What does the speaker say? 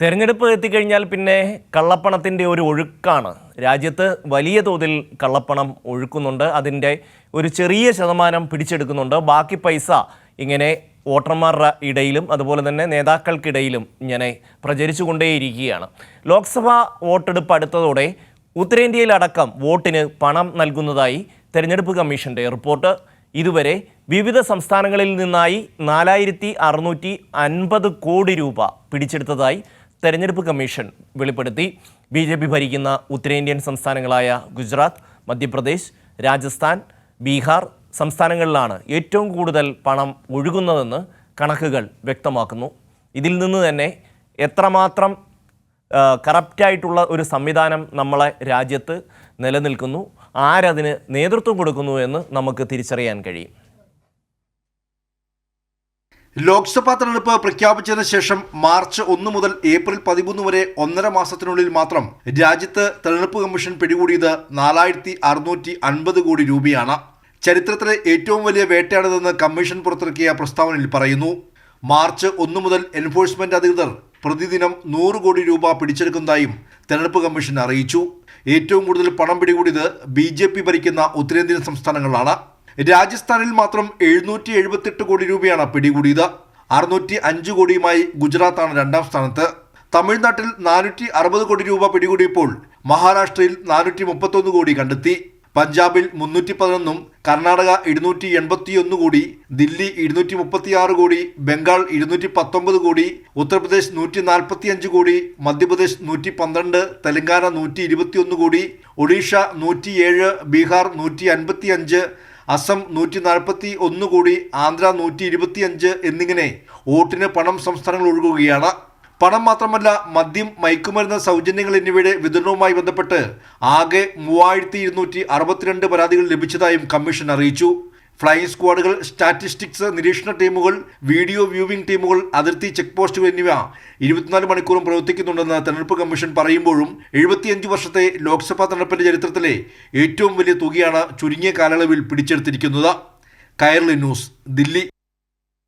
തെരഞ്ഞെടുപ്പ് എത്തിക്കഴിഞ്ഞാൽ പിന്നെ കള്ളപ്പണത്തിന്റെ ഒരു ഒഴുക്കാണ്. രാജ്യത്ത് വലിയ തോതിൽ കള്ളപ്പണം ഒഴുക്കുന്നുണ്ട്. അതിന്റെ ഒരു ചെറിയ ശതമാനം പിടിച്ചെടുക്കുന്നുണ്ട്. ബാക്കി പൈസ ഇങ്ങനെ വോട്ടർമാരുടെ ഇടയിലും അതുപോലെ തന്നെ നേതാക്കൾക്കിടയിലും ഇങ്ങനെ പ്രചരിച്ചുകൊണ്ടേയിരിക്കുകയാണ്. ലോക്സഭാ വോട്ടെടുപ്പ് അടുത്തതോടെ ഉത്തരേന്ത്യയിലടക്കം വോട്ടിന് പണം നൽകുന്നതായി തെരഞ്ഞെടുപ്പ് കമ്മീഷന്റെ റിപ്പോർട്ട്. ഇതുവരെ വിവിധ സംസ്ഥാനങ്ങളിൽ നിന്നായി നാലായിരത്തി അറുന്നൂറ്റി അൻപത് കോടി രൂപ പിടിച്ചെടുത്തതായി തെരഞ്ഞെടുപ്പ് കമ്മീഷൻ വെളിപ്പെടുത്തി. ബി ജെ പി ഭരിക്കുന്ന ഉത്തരേന്ത്യൻ സംസ്ഥാനങ്ങളായ ഗുജറാത്ത് മധ്യപ്രദേശ് രാജസ്ഥാൻ ബീഹാർ സംസ്ഥാനങ്ങളിലാണ് ഏറ്റവും കൂടുതൽ പണം ഒഴുകുന്നതെന്ന് കണക്കുകൾ വ്യക്തമാക്കുന്നു. ഇതിൽ നിന്ന് തന്നെ എത്രമാത്രം കറപ്റ്റായിട്ടുള്ള ഒരു സംവിധാനം നമ്മളെ രാജ്യത്ത് നിലനിൽക്കുന്നു ആരതിന് നേതൃത്വം കൊടുക്കുന്നു എന്ന് നമുക്ക് തിരിച്ചറിയാൻ കഴിയും. ലോക്സഭാ തെരഞ്ഞെടുപ്പ് പ്രഖ്യാപിച്ചതിന് ശേഷം മാർച്ച് ഒന്ന് മുതൽ ഏപ്രിൽ പതിമൂന്ന് വരെ ഒന്നര മാസത്തിനുള്ളിൽ മാത്രം രാജ്യത്ത് തെരഞ്ഞെടുപ്പ് കമ്മീഷൻ പിടികൂടിയത് നാലായിരത്തി അറുന്നൂറ്റി അൻപത് കോടി രൂപയാണ്. ചരിത്രത്തിലെ ഏറ്റവും വലിയ വേട്ടയാണിതെന്ന് കമ്മീഷൻ പുറത്തിറക്കിയ പ്രസ്താവനയിൽ പറയുന്നു. മാർച്ച് ഒന്ന് മുതൽ എൻഫോഴ്സ്മെന്റ് അധികൃതർ പ്രതിദിനം നൂറ് കോടി രൂപ പിടിച്ചെടുക്കുന്നതായും തെരഞ്ഞെടുപ്പ് കമ്മീഷൻ അറിയിച്ചു. ഏറ്റവും കൂടുതൽ പണം പിടികൂടിയത് ബി ഭരിക്കുന്ന ഉത്തരേന്ത്യൻ സംസ്ഥാനങ്ങളാണ്. രാജസ്ഥാനിൽ മാത്രം എഴുന്നൂറ്റി എഴുപത്തെട്ട് കോടി രൂപയാണ് പിടികൂടിയത്. അറുന്നൂറ്റി അഞ്ച് കോടിയുമായി ഗുജറാത്താണ് രണ്ടാം സ്ഥാനത്ത്. തമിഴ്നാട്ടിൽ നാനൂറ്റി അറുപത് കോടി രൂപ പിടികൂടിയപ്പോൾ മഹാരാഷ്ട്രയിൽ നാനൂറ്റി മുപ്പത്തൊന്ന് കോടി കണ്ടെത്തി. പഞ്ചാബിൽ മുന്നൂറ്റി പതിനൊന്നും കർണാടക ഇരുന്നൂറ്റി എൺപത്തിയൊന്ന് കോടി ദില്ലി ഇരുന്നൂറ്റി മുപ്പത്തിയാറ് കോടി ബംഗാൾ ഇരുന്നൂറ്റി പത്തൊമ്പത് കോടി ഉത്തർപ്രദേശ് നൂറ്റി നാൽപ്പത്തി അഞ്ച് കോടി മധ്യപ്രദേശ് നൂറ്റി പന്ത്രണ്ട് തെലങ്കാന നൂറ്റി ഇരുപത്തിയൊന്ന് കോടി ഒഡീഷ നൂറ്റിയേഴ് ബീഹാർ നൂറ്റി അൻപത്തി അഞ്ച് അസം നൂറ്റി നാൽപ്പത്തി ഒന്ന് കോടി ആന്ധ്ര നൂറ്റി ഇരുപത്തിയഞ്ച് എന്നിങ്ങനെ വോട്ടിന് പണം സംസ്ഥാനങ്ങൾ ഒഴുകുകയാണ്. പണം മാത്രമല്ല മദ്യം മയക്കുമരുന്ന് സൗജന്യങ്ങൾ എന്നിവയുടെ വിതരണവുമായി ബന്ധപ്പെട്ട് ആകെ മൂവായിരത്തി ഇരുന്നൂറ്റി അറുപത്തിരണ്ട് പരാതികൾ ലഭിച്ചതായും കമ്മീഷൻ അറിയിച്ചു. ഫ്ലൈയിങ് സ്ക്വാഡുകൾ സ്റ്റാറ്റിസ്റ്റിക്സ് നിരീക്ഷണ ടീമുകൾ വീഡിയോ വ്യൂവിംഗ് ടീമുകൾ അതിർത്തി ചെക്ക് പോസ്റ്റുകൾ എന്നിവ ഇരുപത്തിനാല് മണിക്കൂറും പ്രവർത്തിക്കുന്നുണ്ടെന്ന് തെരഞ്ഞെടുപ്പ് കമ്മീഷൻ പറയുമ്പോഴും എഴുപത്തിയഞ്ച് വർഷത്തെ ലോക്സഭാ തെരഞ്ഞെടുപ്പിന്റെ ചരിത്രത്തിലെ ഏറ്റവും വലിയ തുകയാണ് ചുരുങ്ങിയ കാലയളവിൽ പിടിച്ചെടുത്തിരിക്കുന്നത്. കയർലി ന്യൂസ് ദില്ലി.